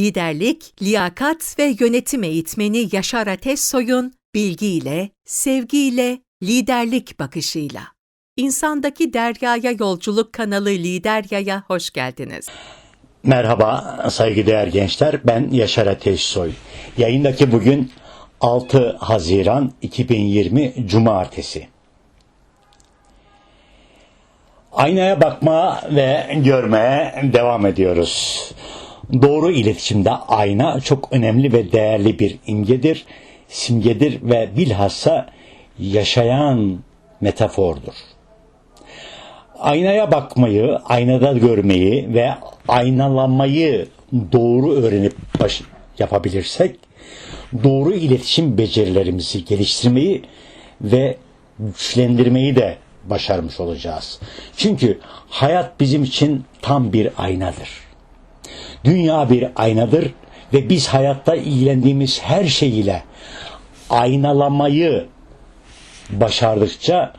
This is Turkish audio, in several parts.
liderlik, liyakat ve yönetim eğitmeni Yaşar Ateşsoy'un bilgiyle, sevgiyle, liderlik bakışıyla. İnsandaki Derya'ya Yolculuk kanalı Lider Ya'ya hoş geldiniz. Merhaba saygıdeğer gençler. Ben Yaşar Ateşsoy. Yayındaki bugün 6 Haziran 2020 Cumartesi. Aynaya bakma ve görmeye devam ediyoruz. Doğru iletişimde ayna çok önemli ve değerli bir imgedir, simgedir ve bilhassa yaşayan metafordur. Aynaya bakmayı, aynada görmeyi ve aynalanmayı doğru öğrenip baş yapabilirsek, doğru iletişim becerilerimizi geliştirmeyi ve güçlendirmeyi de başarmış olacağız. Çünkü hayat bizim için tam bir aynadır. Dünya bir aynadır ve biz hayatta ilgilendiğimiz her şey ile aynalamayı başardıkça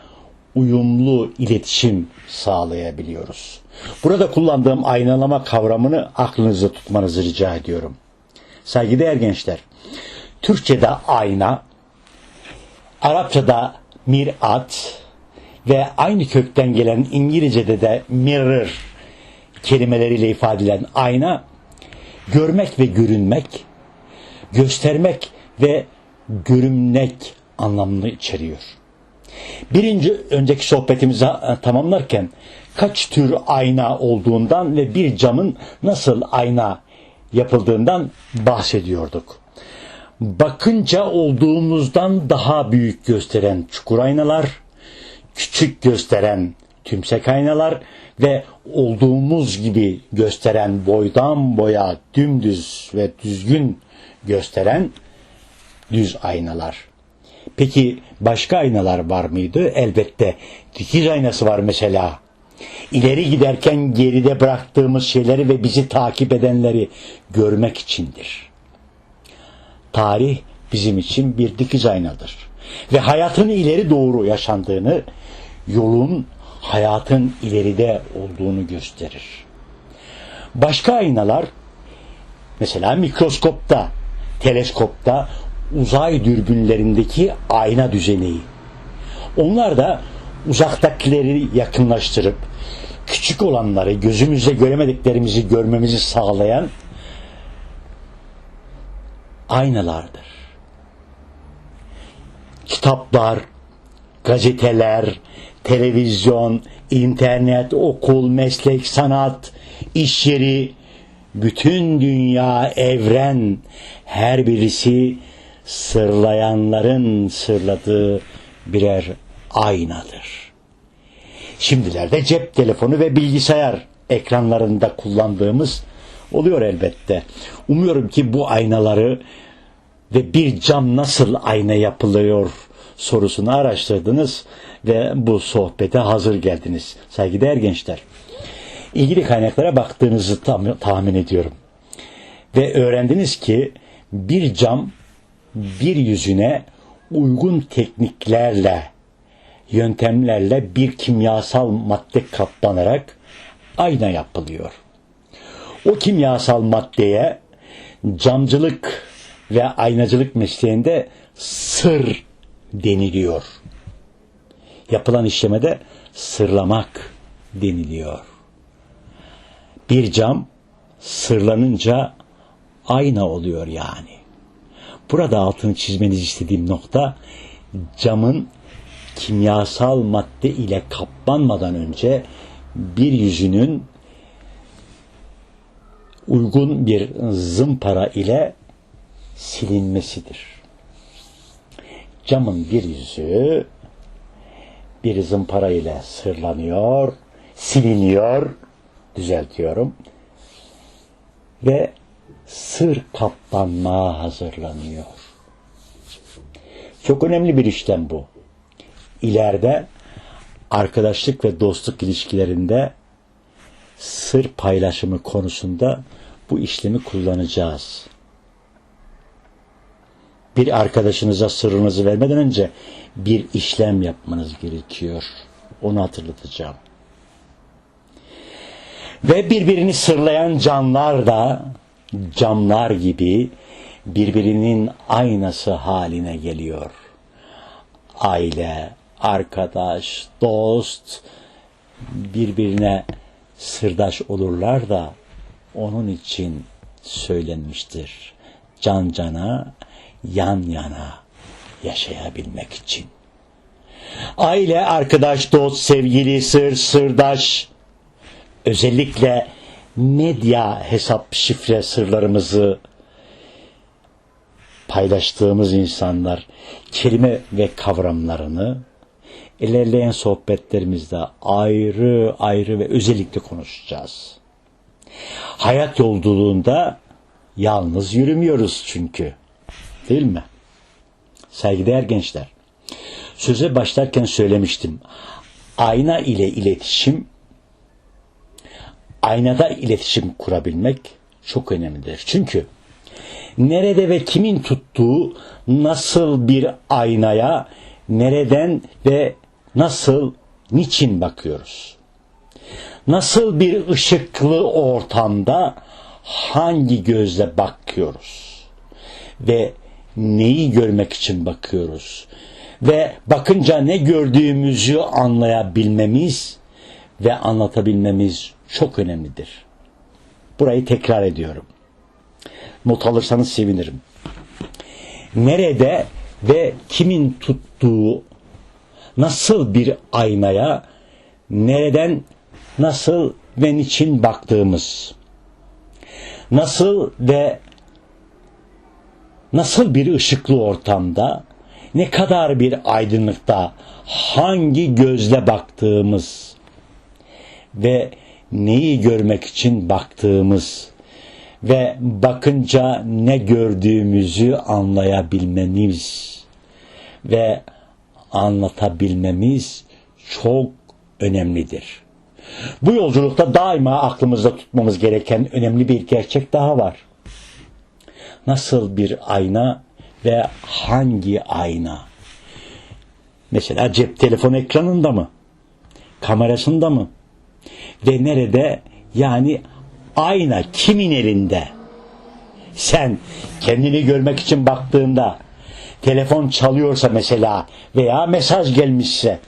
uyumlu iletişim sağlayabiliyoruz. Burada kullandığım aynalama kavramını aklınızda tutmanızı rica ediyorum. Saygıdeğer gençler, Türkçe'de ayna, Arapça'da mirat ve aynı kökten gelen İngilizce'de de mirror kelimeleriyle ifade edilen ayna, görmek ve görünmek, göstermek ve görünmek anlamını içeriyor. Birinci önceki sohbetimizi e, tamamlarken kaç tür ayna olduğundan ve bir camın nasıl ayna yapıldığından bahsediyorduk. Bakınca olduğumuzdan daha büyük gösteren çukur aynalar, küçük gösteren tümsek aynalar ve olduğumuz gibi gösteren boydan boya dümdüz ve düzgün gösteren düz aynalar. Peki başka aynalar var mıydı? Elbette. Dikiz aynası var mesela. İleri giderken geride bıraktığımız şeyleri ve bizi takip edenleri görmek içindir. Tarih bizim için bir dikiz aynadır. Ve hayatın ileri doğru yaşandığını, yolun hayatın ileride olduğunu gösterir. Başka aynalar mesela mikroskopta, teleskopta uzay dürbünlerindeki ayna düzeneği. Onlar da uzaktakileri yakınlaştırıp küçük olanları gözümüzle göremediklerimizi görmemizi sağlayan aynalardır. Kitaplar, gazeteler, televizyon, internet, okul, meslek, sanat, iş yeri, bütün dünya, evren, her birisi sırlayanların sırladığı birer aynadır. Şimdilerde cep telefonu ve bilgisayar ekranlarında kullandığımız oluyor elbette. Umuyorum ki bu aynaları ve bir cam nasıl ayna yapılıyor sorusunu araştırdınız ve bu sohbete hazır geldiniz. Saygıdeğer gençler. İlgili kaynaklara baktığınızı tam, tahmin ediyorum. Ve öğrendiniz ki bir cam bir yüzüne uygun tekniklerle, yöntemlerle bir kimyasal madde katlanarak ayna yapılıyor. O kimyasal maddeye camcılık ve aynacılık mesleğinde sır deniliyor. Yapılan işlemede sırlamak deniliyor. Bir cam sırlanınca ayna oluyor yani. Burada altını çizmenizi istediğim nokta camın kimyasal madde ile kaplanmadan önce bir yüzünün uygun bir zımpara ile silinmesidir. Camın bir yüzü bir zımpara ile sırlanıyor, siliniyor, düzeltiyorum ve sır kaplanmaya hazırlanıyor. Çok önemli bir işlem bu. İleride arkadaşlık ve dostluk ilişkilerinde sır paylaşımı konusunda bu işlemi kullanacağız. Bir arkadaşınıza sırrınızı vermeden önce bir işlem yapmanız gerekiyor. Onu hatırlatacağım. Ve birbirini sırlayan canlar da camlar gibi birbirinin aynası haline geliyor. Aile, arkadaş, dost birbirine sırdaş olurlar da onun için söylenmiştir. Can cana, yan yana yaşayabilmek için. Aile, arkadaş, dost, sevgili, sır, sırdaş, özellikle medya hesap şifre sırlarımızı paylaştığımız insanlar kelime ve kavramlarını ilerleyen sohbetlerimizde ayrı ayrı ve özellikle konuşacağız. Hayat yolculuğunda yalnız yürümüyoruz çünkü. Değil mi? Saygıdeğer gençler. Söze başlarken söylemiştim. Ayna ile iletişim aynada iletişim kurabilmek çok önemlidir. Çünkü nerede ve kimin tuttuğu nasıl bir aynaya nereden ve nasıl niçin bakıyoruz? Nasıl bir ışıklı ortamda hangi gözle bakıyoruz? Ve neyi görmek için bakıyoruz? Ve bakınca ne gördüğümüzü anlayabilmemiz ve anlatabilmemiz çok önemlidir. Burayı tekrar ediyorum. Not alırsanız sevinirim. Nerede ve kimin tuttuğu nasıl bir aynaya nereden nasıl ve niçin baktığımız nasıl ve nasıl bir ışıklı ortamda ne kadar bir aydınlıkta hangi gözle baktığımız ve neyi görmek için baktığımız ve bakınca ne gördüğümüzü anlayabilmemiz ve anlatabilmemiz çok önemlidir. Bu yolculukta daima aklımızda tutmamız gereken önemli bir gerçek daha var. Nasıl bir ayna ve hangi ayna? Mesela cep telefon ekranında mı? Kamerasında mı? Ve nerede? Yani ayna kimin elinde? Sen kendini görmek için baktığında telefon çalıyorsa mesela veya mesaj gelmişse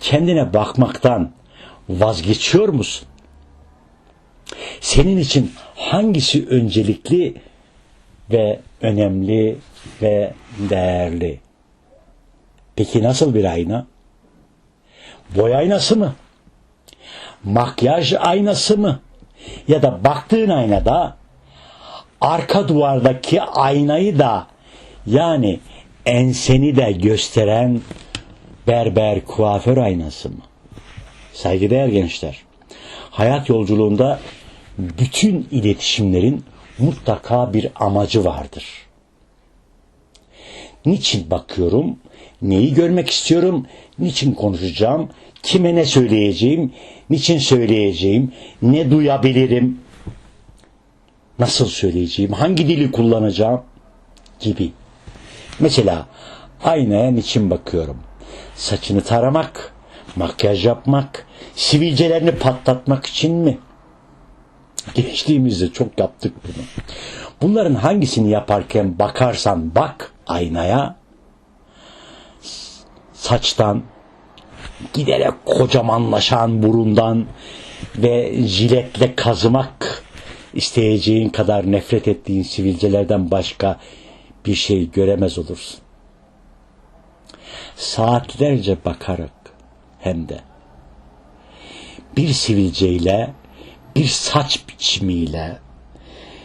kendine bakmaktan vazgeçiyor musun? Senin için hangisi öncelikli ve önemli ve değerli? Peki nasıl bir ayna? Boy aynası mı? Makyaj aynası mı? Ya da baktığın aynada arka duvardaki aynayı da yani enseni de gösteren berber kuaför aynası mı? Saygıdeğer gençler, hayat yolculuğunda bütün iletişimlerin mutlaka bir amacı vardır. Niçin bakıyorum? Neyi görmek istiyorum? Niçin konuşacağım? Kime ne söyleyeceğim? Niçin söyleyeceğim? Ne duyabilirim? Nasıl söyleyeceğim? Hangi dili kullanacağım? Gibi. Mesela aynaya niçin bakıyorum? Saçını taramak, makyaj yapmak, sivilcelerini patlatmak için mi? Gençliğimizde çok yaptık bunu. Bunların hangisini yaparken bakarsan bak aynaya, saçtan, giderek kocamanlaşan burundan ve jiletle kazımak isteyeceğin kadar nefret ettiğin sivilcelerden başka bir şey göremez olursun. Saatlerce bakarak hem de bir sivilceyle, bir saç biçimiyle,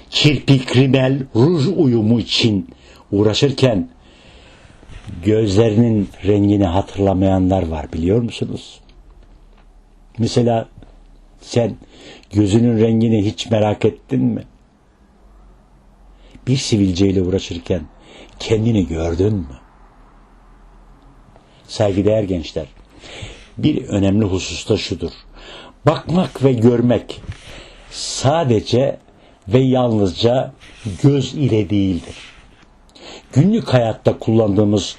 kirpik, rimel, ruj uyumu için uğraşırken gözlerinin rengini hatırlamayanlar var biliyor musunuz? Mesela sen gözünün rengini hiç merak ettin mi? Bir sivilceyle uğraşırken kendini gördün mü? Saygıdeğer gençler, bir önemli husus da şudur. Bakmak ve görmek sadece ve yalnızca göz ile değildir. Günlük hayatta kullandığımız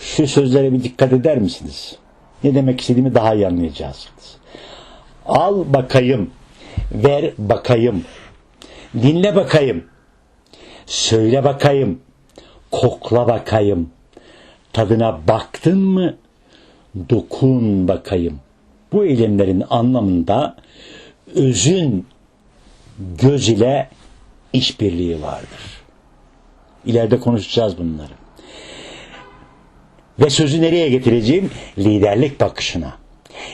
şu sözlere bir dikkat eder misiniz? Ne demek istediğimi daha iyi anlayacaksınız. Al bakayım, ver bakayım. Dinle bakayım. Söyle bakayım. Kokla bakayım. Tadına baktın mı? Dokun bakayım. Bu eylemlerin anlamında özün göz ile işbirliği vardır. İleride konuşacağız bunları. Ve sözü nereye getireceğim? Liderlik bakışına.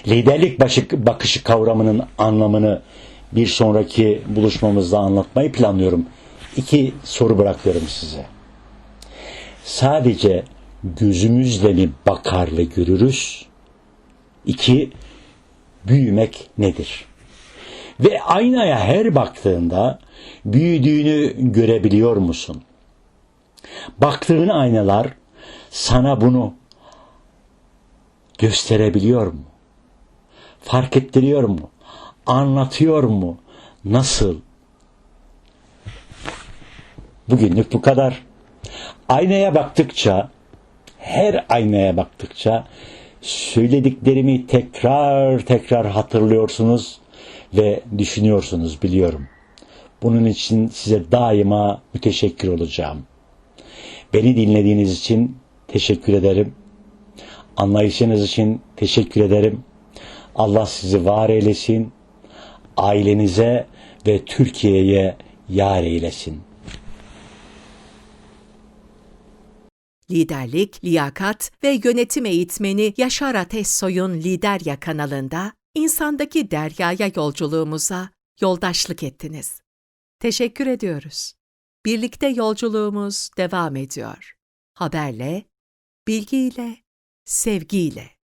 Liderlik bakışı kavramının anlamını bir sonraki buluşmamızda anlatmayı planlıyorum. İki soru bırakıyorum size. Sadece gözümüzle mi bakar ve görürüz? İki, büyümek nedir? Ve aynaya her baktığında büyüdüğünü görebiliyor musun? Baktığın aynalar sana bunu gösterebiliyor mu? Fark ettiriyor mu? Anlatıyor mu? Nasıl? Bugünlük bu kadar. Aynaya baktıkça, her aynaya baktıkça söylediklerimi tekrar tekrar hatırlıyorsunuz ve düşünüyorsunuz biliyorum. Bunun için size daima müteşekkir olacağım. Beni dinlediğiniz için teşekkür ederim. Anlayışınız için teşekkür ederim. Allah sizi var eylesin. Ailenize ve Türkiye'ye yar eylesin. Liderlik, liyakat ve yönetim eğitmeni Yaşar Ateşsoy'un Liderya kanalında insandaki deryaya yolculuğumuza yoldaşlık ettiniz. Teşekkür ediyoruz. Birlikte yolculuğumuz devam ediyor. Haberle, bilgiyle, sevgiyle.